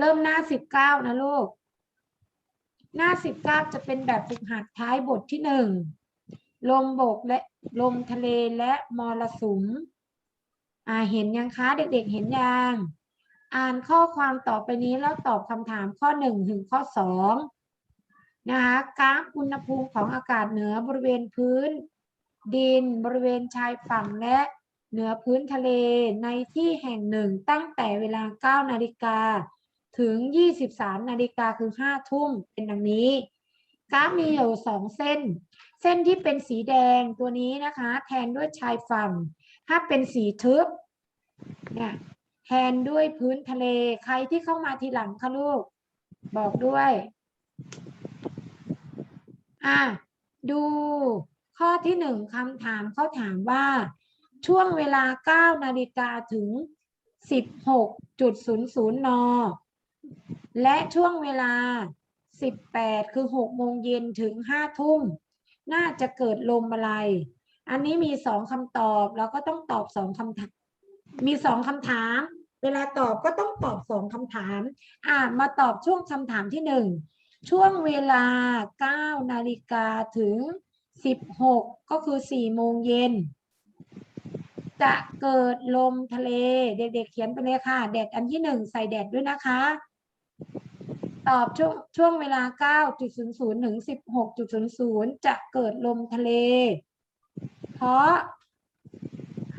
เริ่มหน้าสิบเก้านะลูก หน้าสิบเก้าจะเป็นแบบฝึกหัดท้ายบทที่หนึ่งลมบกและลมทะเลและมรสุม อ่าเห็นยังคะเด็กๆเห็นยังอ่านข้อความต่อไปนี้แล้วตอบคำถามข้อหนึ่งถึงข้อสองนะคะกราฟอุณหภูมิของอากาศเหนือบริเวณพื้น ดินบริเวณชายฝั่งและเหนือพื้นทะเลในที่แห่งหนึ่งตั้งแต่เวลา 9 นาฬิกา ถึง 23 นาฬิกาคือ 5 ทุ่มเป็นดังนี้กราฟมีอยู่สองเส้น เส้นที่เป็นสีแดงตัวนี้นะคะ แทนด้วยชายฝั่ง ถ้าเป็นสีทึบเนี่ยแทนด้วยพื้นทะเลใครที่เข้ามาทีหลังคะลูก บอกด้วยอะดูข้อที่หนึ่งคำถามเขาถามว่า ช่วงเวลา 9 นาฬิกาถึง 16.00 น และช่วงเวลา 18 คือ 6 โมงเย็นถึง 5 ทุ่ม น่าจะเกิดลมอะไร อันนี้มีสองคำตอบ เราก็ต้องตอบสองคำถาม มีสองคำถาม เวลาตอบก็ต้องตอบสองคำถาม อ่ามาตอบช่วงคำถามที่หนึ่ง ช่วงเวลา 9 นาฬิกาถึง 16 ก็คือ 4 โมงเย็นจะเกิดลมทะเล เด็กๆเขียนไปเลยค่ะ แดดอันที่หนึ่งใส่แดดด้วยนะคะ ตอบช่วงช่วงเวลา 9.00 ถึง 16.00 จะเกิดลมทะเล เพราะ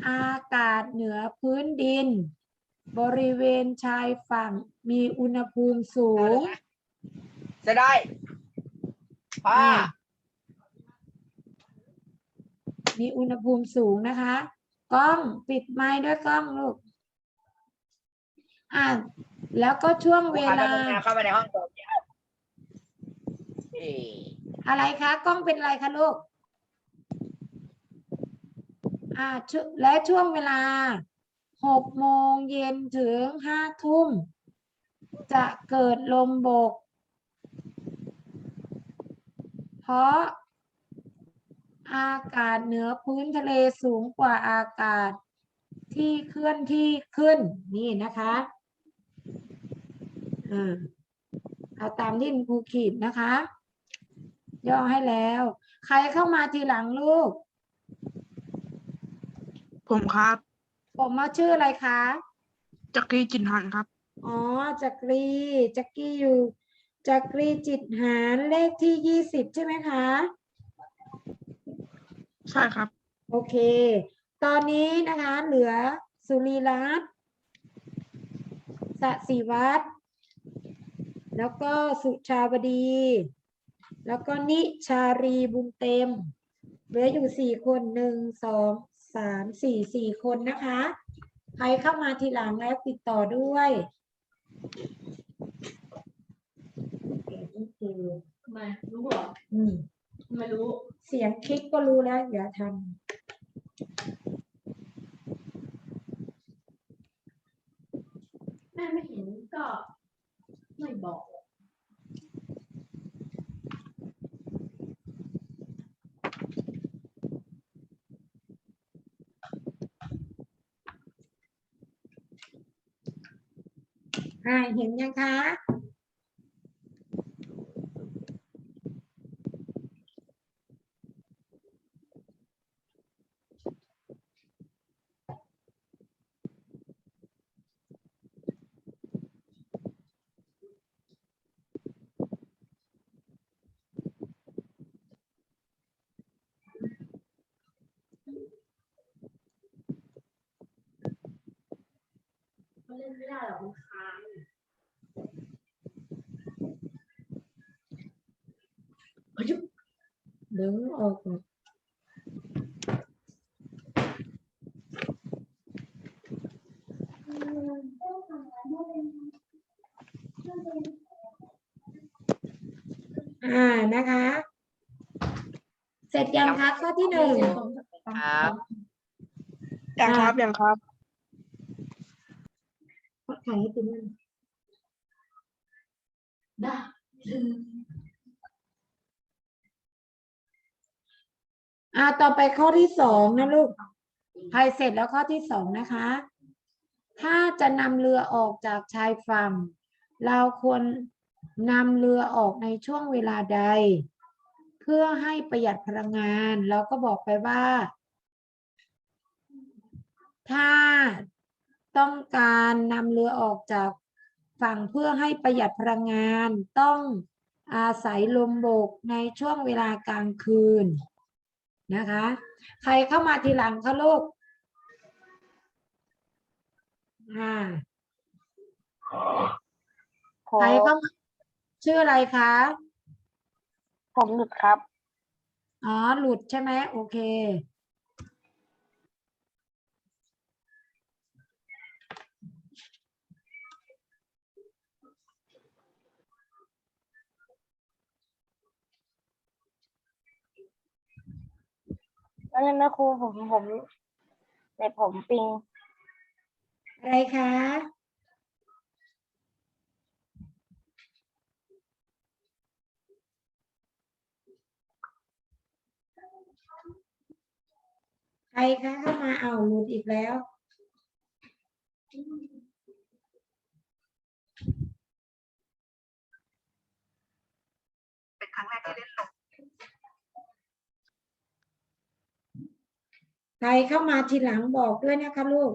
อากาศเหนือพื้นดิน บริเวณชายฝั่งมีอุณหภูมิสูง จะได้ป้าอ่ามีอุณหภูมิสูงนะคะ กล้องปิดไม้ด้วยกล้องลูก อ่า แล้วก็ช่วงเวลาเข้าไปในห้องสอบเนี่ยเอ๊ะอะไรคะ กล้องเป็นอะไรคะลูกอ่าช่วและช่วงเวลาหกโมงเย็นถึงห้าทุ่ม จะเกิดลมบก เพราะอากาศเหนือพื้นทะเลสูงกว่าอากาศที่เคลื่อนที่ขึ้นนี่นะคะ อ่าเอาตามที่คุณครูขีดนะคะ ย่อให้แล้ว ใครเข้ามาทีหลังลูก ผมครับผมมาชื่ออะไรคะ จักรีจินหันครับ อ๋อ จักรี จักกี้อยู่ จักรีจิตหารเลขที่ยี่สิบใช่ไหมคะ ใช่ครับ โอเค ตอนนี้นะคะเหลือสุรีรัตน์สศิวัตร แล้วก็สุชาวดี แล้วก็นิชารีบุญเต็มเหลืออยู่สี่คนหนึ่งสองสามสี่สี่คนนะคะ ใครเข้ามาทีหลังแล้วติดต่อด้วยทำไมรู้เหรออืมไม่รู้เสียงคลิกก็รู้แล้วอย่าทแม่ไม่เห็นก็ ไม่บอกำ อ่าเห็นยังคะเขาเล่นไม่ได้หรอกมันค้างดึงออกหมดอ่านะคะ เสร็จยังคะข้อที่หนึ่งครับ ยังครับยังครับ ถ่ายให้ติมมันได้ลืมอ่าต่อไปข้อที่สองนะลูกใครเสร็จแล้วข้อที่สองนะคะ ถ้าจะนำเรือออกจากชายฝั่ง เราควรนำเรือออกในช่วงเวลาใด เพื่อให้ประหยัดพลังงาน เราก็บอกไปว่า ถ้า ต้องการนำเรือออกจากฝั่งเพื่อให้ประหยัดพลังงาน ต้องอาศัยลมบกในช่วงเวลากลางคืนนะคะ ใครเข้ามาทีหลังคะลูกอ่าผมใครเข้ามาชื่ออะไรคะ ผมหลุดครับ อ๋อ หลุดใช่ไหมโอเค แล้วนี่นะครูผมผมเน็ตผมปิง อะไรคะ ใครคะเข้ามาเอาหลุดอีกแล้ว เป็นครั้งแรกที่เล่นลง ใครเข้ามาทีหลังบอกด้วยนะคะลูก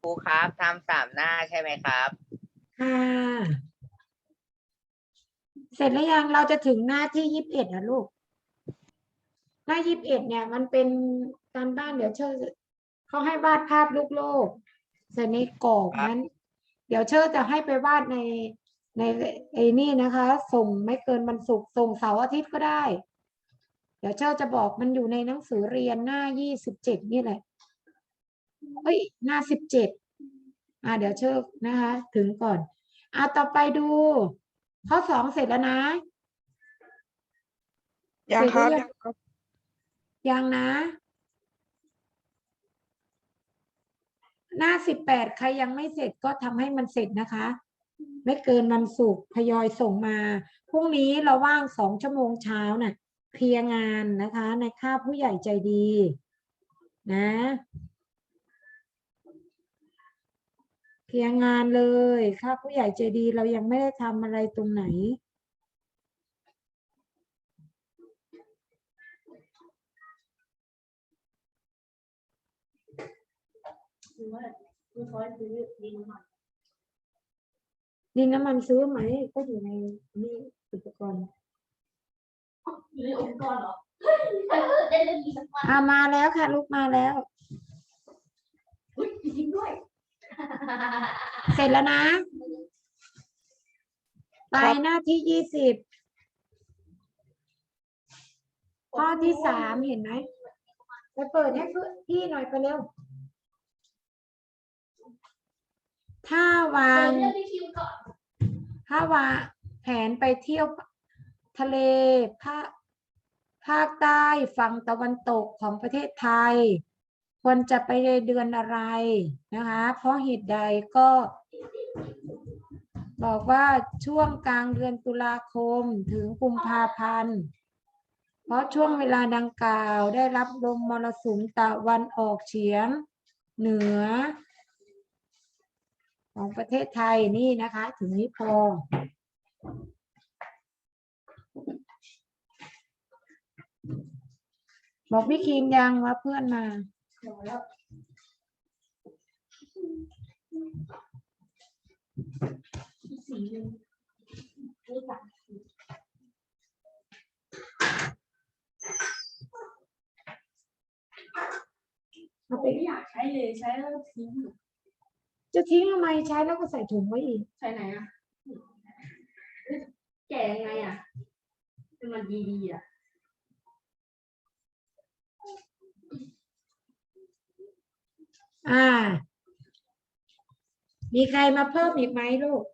ครูครับทำสามหน้าใช่ไหมครับ ค่ะ เสร็จแล้วยังเราจะถึงหน้าที่ยี่สิบเอ็ดนะลูก หน้ายี่สิบเอ็ดเนี่ย มันเป็นการบ้านเดี๋ยวเชิญเขาให้วาดภาพลูกโลกเสร็จในกรอบครับนั้น เดี๋ยวเชิญจะให้ไปวาดในในไอ้นี่นะคะ ส่งไม่เกินวันศุกร์ส่งเสาร์อาทิตย์ก็ได้ เดี๋ยวเชิญจะบอกมันอยู่ในหนังสือเรียนหน้ายี่สิบเจ็ดนี่แหละ เฮ้ยหน้าสิบเจ็ดอ่าเดี๋ยวเชิญนะคะ ถึงก่อนอ่าต่อไปดู ข้อสองเสร็จแล้วนะยังครับเสร็จหรือยังยังครับยังนะ หน้าสิบแปดใครยังไม่เสร็จก็ทำให้มันเสร็จนะคะ ไม่เกินวันศุกร์ทยอยส่งมา พรุ่งนี้เราว่างสองชั่วโมงเช้าน่ะเคลียร์งานนะคะ ในค่าผู้ใหญ่ใจดี นะ เคลียร์งานเลยค่าผู้ใหญ่ใจดีเรายังไม่ได้ทำอะไรตรงไหน คือว่าคือเขาให้ซื้อดินมาดินน้ำมันซื้อไหมก็อยู่ในนี่อุปกรณ์อยู่ในองค์กรเหรอเออได้เล่นดีสักวันอ่ามาแล้วค่ะลูกมาแล้ว อุ้ยจริงด้วย เสร็จแล้วนะ ไปหน้าที่ยี่สิบข้อที่สามเห็นไหมไปเปิดให้เพื่อนพี่หน่อยไปเร็ว ถ้าวาเปิงดเรื่องที่คิวก่อนถ้าวางแผนไปเที่ยวทะเลภาคภาคใต้ฝั่งตะวันตกของประเทศไทย ควรจะไปในเดือนอะไรนะคะ เพราะเหตุใดก็ บอกว่าช่วงกลางเดือนตุลาคมถึงกุมภาพันธ์ เพราะช่วงเวลาดังกล่าวได้รับลมมรสุมตะวันออกเฉียงเหนือ ของประเทศไทยนี่นะคะ ถึงนี้พอบอกพี่คีมยังว่าเพื่อนมา เดี๋ยวแล้วสีหนึ่งนี่ค่ะเอาไปมไม่อยากใช้เลยใช้แล้วทิ้งจะทิ้งทำไมใช้แล้วก็ใส่ถุงไว้อีก ใช้ไหนอะ แก่ยังไงอะ มันดีๆอะ อ่า มีใครมาเพิ่มอีกไหมลูก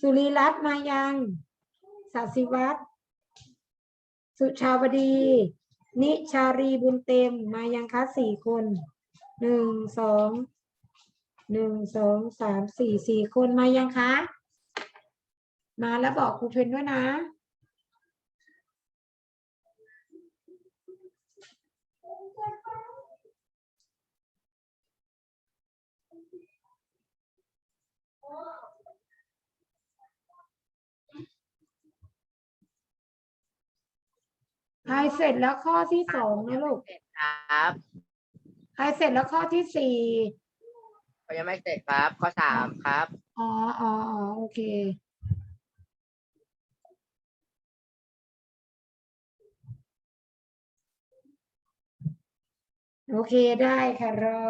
สุริรัตน์มายังสัสิวัตรสุชาวดี นิชารีบุญเต็มมายังคะสี่คนหนึ่งสอง หนึ่งสองสามสี่สี่คนมายังคะ มาแล้วบอกครูเพนด้วยนะใครเสร็จแล้วข้อที่สองนะลูกเสร็จครับ ใครเสร็จแล้วข้อที่สี่ เขายังไม่เสร็จครับ ข้อสามครับอ๋ออ๋ออ๋อโอเค โอเคได้ค่ะรอ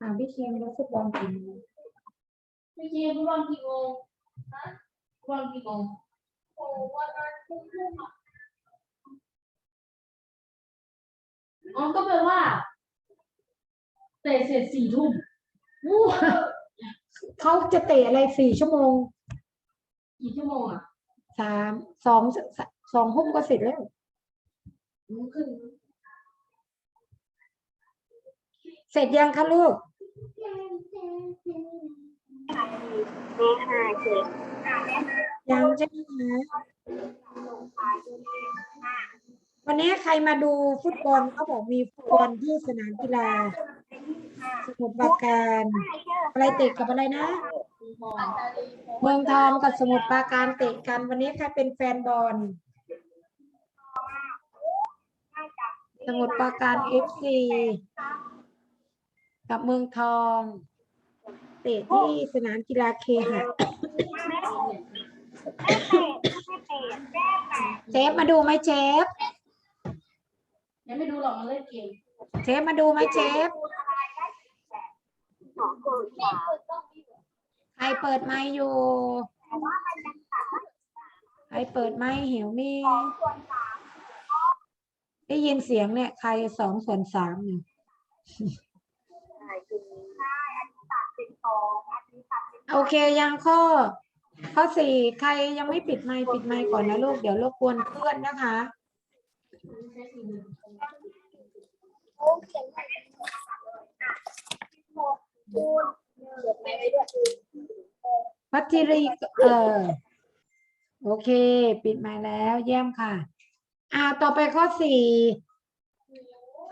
อ่าพี่เคียงแล้วฟุตบอลกี่โมงไม่ใช่ฟุตบอลกี่โมงฮะ ฟุตบอลกี่โมงโอ้วันนั้นทุ่มทุ่มอะอ๋อก็แปลว่าเตะเสร็จสี่ทุ่มวู้เขาจะเตะอะไรสี่ชั่วโมง กี่ชั่วโมงอะสามสองสสองทุ่มก็เสร็จแล้วอืมครึ่งเสร็จยังคะลูก นี่ค่ะเค้กยังใช่ไหมคะวันนี้ใครมาดูฟุตบอลเขาบอกมีฟุตบอลที่สนามกีฬาสมุทรปราการอะไรเตะกับอะไรนะ เมืองทองกับสมุทรปราการเตะกัน วันนี้ใครเป็นแฟนบอลสมุทรปราการเอฟซีกับเมืองทอง เตะที่สนามกีฬาเคหะเชฟมาดูไหมเชฟยังไม่ดูหรอกมันเล่นเกมเชฟมาดูไหมเชฟใครเปิดไมค์อยู่ใครเปิดไมค์หิวมีได้ยินเสียงเนี่ย ใครสองส่วนสามเนี่ย โอเคยังข้อ ข้อสี่ใครยังไม่ปิดไมค์ปิดไมค์ก่อนนะลูก เดี๋ยวรบกวนเพื่อนนะคะพัทรีเออโอเค ปิดไมค์แล้วเยี่ยมค่ะ อ่าต่อไปข้อสี่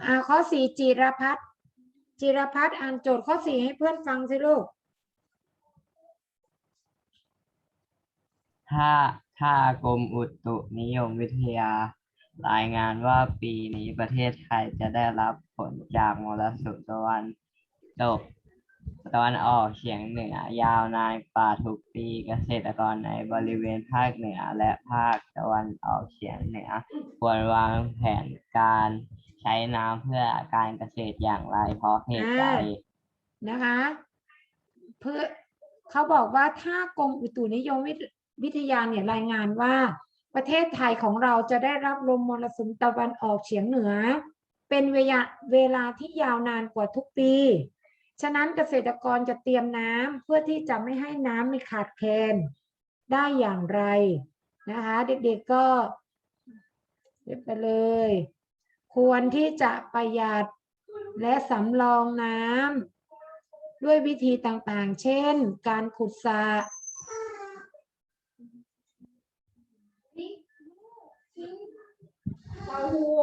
อ่าข้อสี่จิรพัฒน์จิรพัฒน์อ่านโจทย์ข้อสี่ให้เพื่อนฟังสิลูก ถ้าถ้ากรมอุตุนิยมวิทยา รายงานว่าปีนี้ประเทศไทยจะได้รับผลจากมรสุมตะวันตกตะวันออกเฉียงเหนือยาวนานกว่าทุกปีเกษตรกรในบริเวณภาคเหนือและภาคตะวันออกเฉียงเหนือควรวางแผนการใช้น้ำเพื่อการเกษตรอย่างไรเพราะเหตุใดนะคะ เพื่อเขาบอกว่าถ้ากรมอุตุนิยมวิท วิทยาเนี่ยรายงานว่า ประเทศไทยของเราจะได้รับลมมรสุมตะวันออกเฉียงเหนือ เป็นเวลาเวลาที่ยาวนานกว่าทุกปี ฉะนั้นเกษตรกรจะเตรียมน้ำเพื่อที่จะไม่ให้น้ำไม่ขาดแคลนได้อย่างไรนะคะเด็กๆก็เรียบไปเลย ควรที่จะประหยัดและสำรองน้ำด้วยวิธีต่างๆ เช่น การขุดสระ เต้าหู้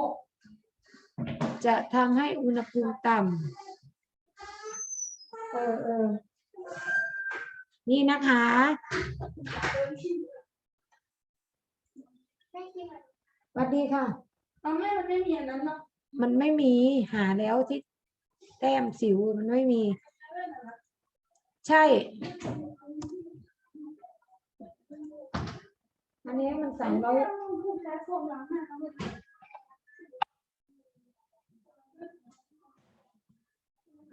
จะทำให้อุณหภูมิต่ำเออเออนี่นะคะสวัสดีค่ะ เอาแม่มันไม่มีอันนั้นเนาะมันไม่มีหาแล้วที่แต้มสิวมันไม่มี ใช่ อันนี้มันสามร้อ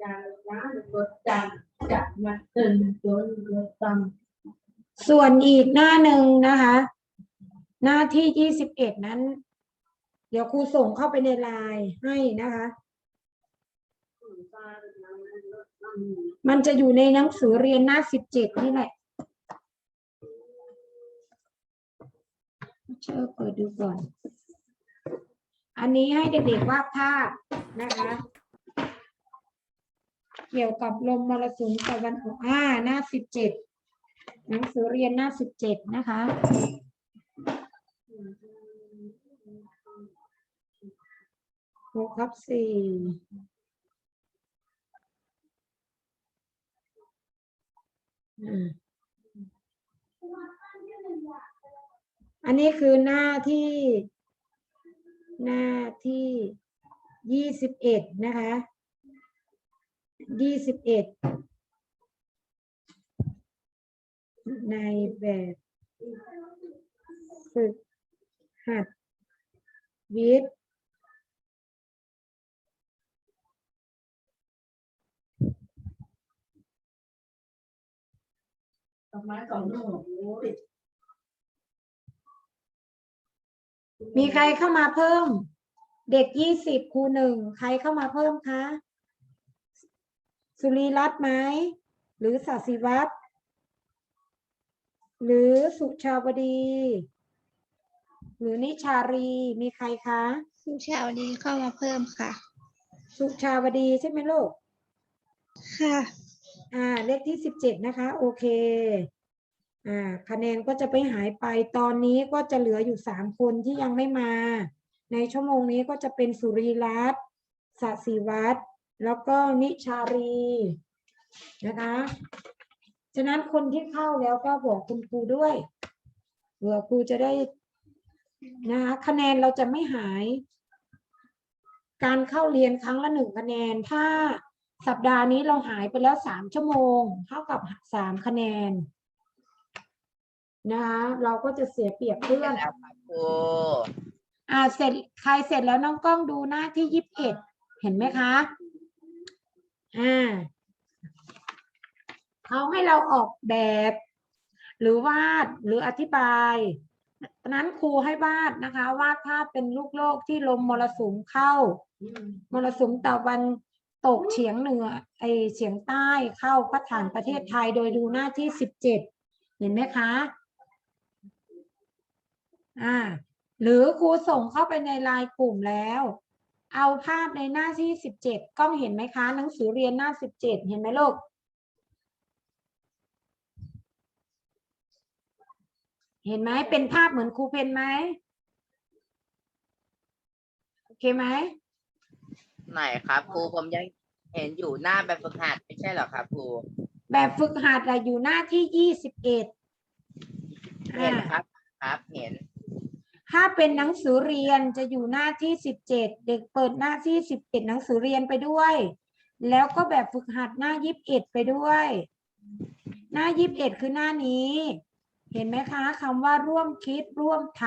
กากเดียวเดียวจะรอยจานรถจันจะมาตึงจนรถตังส่วนอีกหน้าหนึ่งนะคะ หน้าที่ยี่สิบเอ็ดนั้น เดี๋ยวครูส่งเข้าไปในไลน์ให้นะคะ มันจะอยู่ในหนังสือเรียนหน้าสิบเจ็ดนี่แหละเชิญเปิดดูก่อน อันนี้ให้เด็กๆวาดภาพนะคะ เกี่ยวกับลมมรสุมตะวันออกอ่าหน้าสิบเจ็ดหนังสือเรียนหน้าสิบเจ็ดนะคะหกทับสี่อันนี้คือหน้าที่ หน้าที่ยี่สิบเอ็ดนะคะ ยี่สิบเอ็ดในแบบฝึกหัดวิทย์ดอกไม้สองหนูโอ้ยมีใครเข้ามาเพิ่ม เด็กยี่สิบครูหนึ่ง ใครเข้ามาเพิ่มคะ สุรีรัตน์ไหม หรือศาสิวัตรหรือสุชาวดี หรือนิชารีมีใครคะสุชาวดีเข้ามาเพิ่มค่ะ สุชาวดีใช่ไหมลูก ค่ะ อ่า เลขที่สิบเจ็ดนะคะ โอเค อ่า คะแนนก็จะไปหายไปตอนนี้ก็จะเหลืออยู่สามคนที่ยังไม่มา ในชั่วโมงนี้ก็จะเป็นสุรีรัตน์สศิวัตร แล้วก็นิชารีนะคะ ฉะนั้นคนที่เข้าแล้วก็บอกคุณครูด้วยเผื่อครูจะได้นะคะคะแนนเราจะไม่หาย การเข้าเรียนครั้งละหนึ่งคะแนน ถ้าสัปดาห์นี้เราหายไปแล้วสามชั่วโมง เท่ากับสามคะแนนนะคะเราก็จะเสียเปรียบเพื่อนแล้วครับครูอ่าเสร็จใครเสร็จแล้วน้องกล้องดูหน้าที่ยิบเอ็ดเห็นไหมคะ อ่าเขาให้เราออกแบบ หรือวาดหรืออธิบายนั้นครูให้วาดนะคะวาดภาพเป็นลูกโลกที่ลมมรสุมเข้า มรสุมตะวันตกเฉียงเหนือไอเฉียงใต้เข้าพัดผ่านประเทศไทยโดยดูหน้าที่สิบเจ็ดเห็นไหมคะอ่าหรือครูส่งเข้าไปในไลน์กลุ่มแล้ว เอาภาพในหน้าที่สิบเจ็ดกล้องเห็นไหมคะ หนังสือเรียนหน้าสิบเจ็ดเห็นไหมลูก เห็นไหมเป็นภาพเหมือนครูเพนไหมโอเคไหมไหนครับครูผมยังเห็นอยู่หน้าแบบฝึกหัดไม่ใช่เหรอครับครูแบบฝึกหัดอะอยู่หน้าที่ยี่สิบเอ็ดเห็นครับครับเห็น ถ้าเป็นหนังสือเรียนจะอยู่หน้าที่สิบเจ็ดเด็กเปิดหน้าที่สิบเอ็ดหนังสือเรียนไปด้วย แล้วก็แบบฝึกหัดหน้ายิบเอ็ดไปด้วย หน้ายิบเอ็ดคือหน้านี้ เห็นไหมคะคำว่าร่วมคิดร่วมท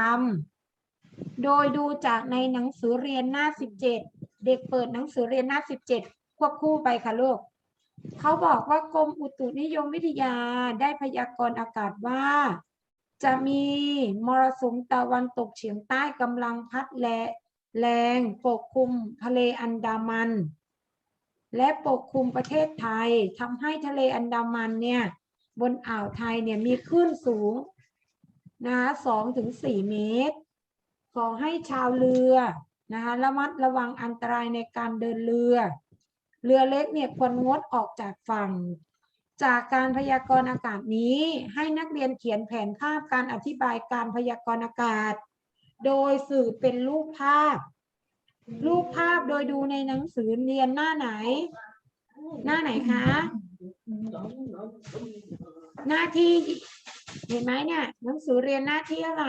ำโดยดูจากในหนังสือเรียนหน้าสิบเจ็ดเด็กเปิดหนังสือเรียนหน้าสิบเจ็ดควบคู่ไปค่ะลูกเขาบอกว่ากรมอุตุนิยมวิทยาได้พยากรณ์อากาศว่า จะมีมรสุมตะวันตกเฉียงใต้กำลังพัดแลแรงปกคลุมทะเลอันดามัน และปกคลุมประเทศไทยทำให้ทะเลอันดามันเนี่ยบนอ่าวไทยเนี่ยมีคลื่นสูงนะคะสองถึงสี่เมตร ขอให้ชาวเรือนะคะระมัดระวังอันตรายในการเดินเรือ เรือเล็กเนี่ยควรงดออกจากฝั่ง จากการพยากรณ์อากาศนี้ ให้นักเรียนเขียนแผนภาพการอธิบายการพยากรณ์อากาศ โดยสื่อเป็นรูปภาพ รูปภาพโดยดูในหนังสือเรียนหน้าไหน หน้าไหนคะ หน้าที่เห็นไหมเนี่ยหนังสือเรียนหน้าที่อะไร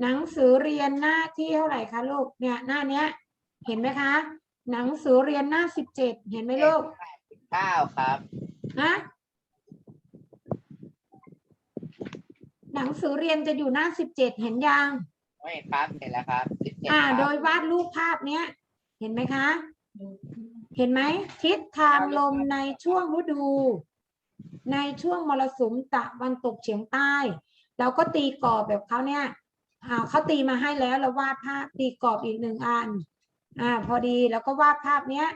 หนังสือเรียนหน้าที่เท่าไหร่คะลูกเนี่ยหน้าเนี้ย เห็นไหมคะ หนังสือเรียนหน้าสิบเจ็ดเห็นไหมลูกเก้าครับฮะหนังสือเรียนจะอยู่หน้าสิบเจ็ดเห็นยังไม่ครับเห็นแล้วครับสิบเจ็ดอ่าครับโดยวาดรูปภาพเนี้ย เห็นไหมคะ เห็นไหมทิศทางลมในช่วงฤดู ในช่วงมรสุมตะวันตกเฉียงใต้ เราก็ตีกรอบแบบเขาเนี่ยอ่าเขาตีมาให้แล้วเราวาดภาพตีกรอบอีกหนึ่งอัน อ่าพอดีแล้วก็วาดภาพเนี้ย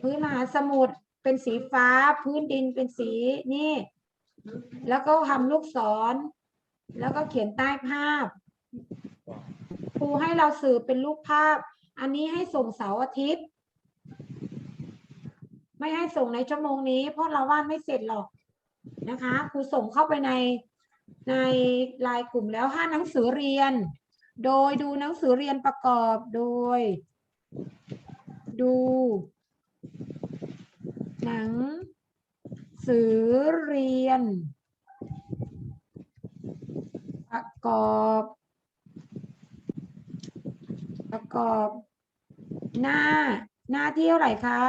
พื้นมหาสมุทรเป็นสีฟ้า พื้นดินเป็นสีนี่ แล้วก็ทำลูกศร แล้วก็เขียนใต้ภาพครูให้เราสื่อเป็นรูปภาพ อันนี้ให้ส่งเสาร์อาทิตย์ ไม่ให้ส่งในชั่วโมงนี้ เพราะเราวาดไม่เสร็จหรอกนะคะครูส่งเข้าไปในในลน์กลุ่มแล้วห้าหนังสือเรียน โดยดูหนังสือเรียนประกอบโดย ดู หนัง สือเรียน ประกอบ ประกอบ หน้า หน้าที่เท่าไหร่คะ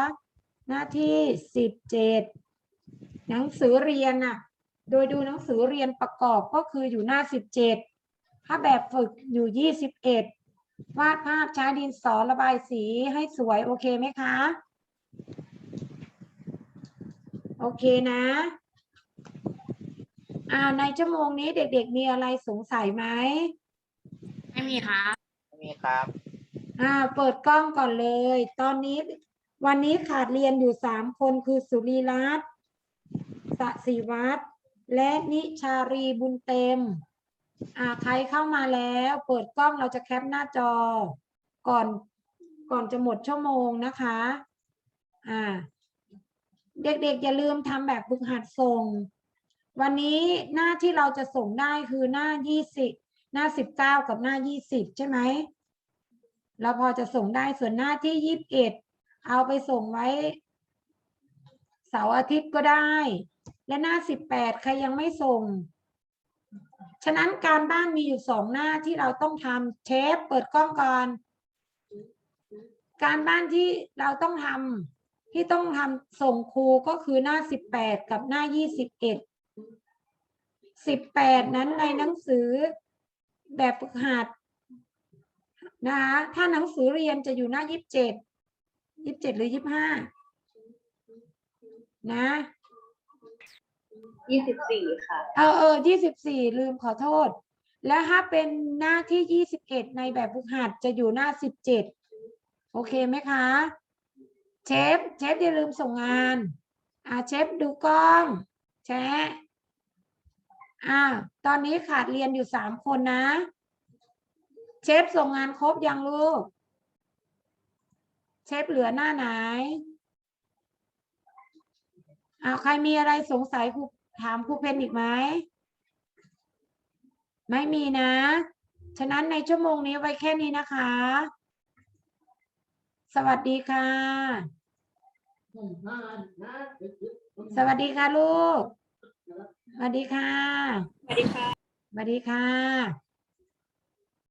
หน้าที่สิบเจ็ดหนังสือเรียนน่ะ โดยดูหนังสือเรียนประกอบก็คืออยู่หน้าสิบเจ็ดถ้าแบบฝึกอยู่ยี่สิบเอ็ด วาดภาพใช้ดินสอระบายสีให้สวย โอเคไหมคะ โอเคนะ อ่าในชั่วโมงนี้เด็กๆมีอะไรสงสัยไหมไม่มีครับไม่มีครับ อ่า เปิดกล้องก่อนเลย ตอนนี้วันนี้ขาดเรียนอยู่สามคนคือสุรีรัตน์สศิวัตรและนิชารีบุญเต็ม อ่าใครเข้ามาแล้ว เปิดกล้องเราจะแคปหน้าจอ ก่อนก่อนจะหมดชั่วโมงนะคะ อ่า เด็กๆอย่าลืมทำแบบฝึกหัดส่ง วันนี้หน้าที่เราจะส่งได้คือหน้ายี่สิบหน้าสิบเก้ากับหน้ายี่สิบใช่ไหมเราพอจะส่งได้ส่วนหน้าที่ยี่สิบเอ็ดเอาไปส่งไว้เสาร์อาทิตย์ก็ได้ และหน้าสิบแปดใครยังไม่ส่ง ฉะนั้นการบ้านมีอยู่สองหน้าที่เราต้องทำเชฟเปิดกล้องก่อน การบ้านที่เราต้องทำที่ต้องทำส่งครูก็คือหน้าสิบแปดกับหน้ายี่สิบเอ็ดสิบแปดนั้นในหนังสือแบบฝึกหัดนะคะถ้าหนังสือเรียนจะอยู่หน้ายี่สิบเจ็ดยี่สิบเจ็ดหรือยี่สิบห้านะ ยี่สิบสี่ค่ะ เออเออยี่สิบสี่ลืมขอโทษ แล้วถ้าเป็นหน้าที่ยี่สิบเอ็ดในแบบฝึกหัดจะอยู่หน้าสิบเจ็ดโอเคไหมคะ เชฟเชฟอย่าลืมส่งงานอ่าเชฟดูกล้องแชะอ่าตอนนี้ขาดเรียนอยู่สามคนนะ เชฟส่งงานครบยังลูก เชฟเหลือหน้าไหน อ้าวใครมีอะไรสงสัยครูถามครูเพนอีกไหมไม่มีนะ ฉะนั้นในชั่วโมงนี้ไว้แค่นี้นะคะ สวัสดีค่ะ สวัสดีค่ะลูก สวัสดีค่ะ สวัสดีค่ะ สวัสดีค่ะ